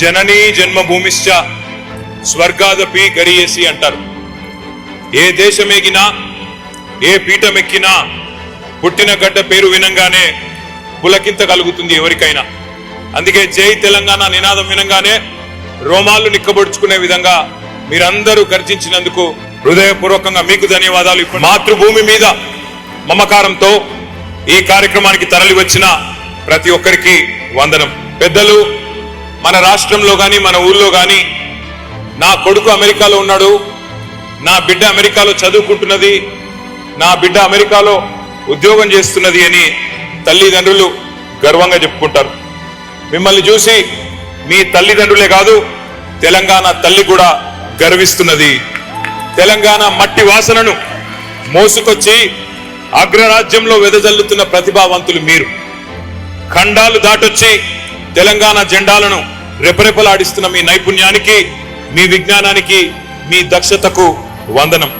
జననీ జన్మభూమిశ్చ స్వర్గాదపి గరియేసి అంటారు. ఏ దేశమేగినా ఏ పీఠమెక్కినా పుట్టిన గడ్డ పేరు వినంగానే పులకింత కలుగుతుంది ఎవరికైనా. అందుకే జై తెలంగాణ నినాదం వినంగానే రోమాలు నిక్కబొడుచుకునే విధంగా మీరందరూ గర్జించినందుకు హృదయపూర్వకంగా మీకు ధన్యవాదాలు. ఇప్పుడు మాతృభూమి మీద మమకారంతో ఈ కార్యక్రమానికి తరలి వచ్చిన ప్రతి ఒక్కరికి వందనం. పెద్దలు మన రాష్ట్రంలో కానీ మన ఊళ్ళో కానీ నా కొడుకు అమెరికాలో ఉన్నాడు నా బిడ్డ అమెరికాలో చదువుకుంటున్నది నా బిడ్డ అమెరికాలో ఉద్యోగం చేస్తున్నది అని తల్లిదండ్రులు గర్వంగా చెప్పుకుంటారు. మిమ్మల్ని చూసి మీ తల్లిదండ్రులే కాదు తెలంగాణ తల్లి కూడా గర్విస్తున్నది. తెలంగాణ మట్టి వాసనను మోసుకొచ్చి అగ్రరాజ్యంలో వెదజల్లుతున్న ప్రతిభావంతులు మీరు. ఖండాలు దాటొచ్చి తెలంగాణ జెండాలను రెపరెపలాడిస్తున్న మీ నైపుణ్యానికి మీ విజ్ఞానానికి మీ దక్షతకు వందనం.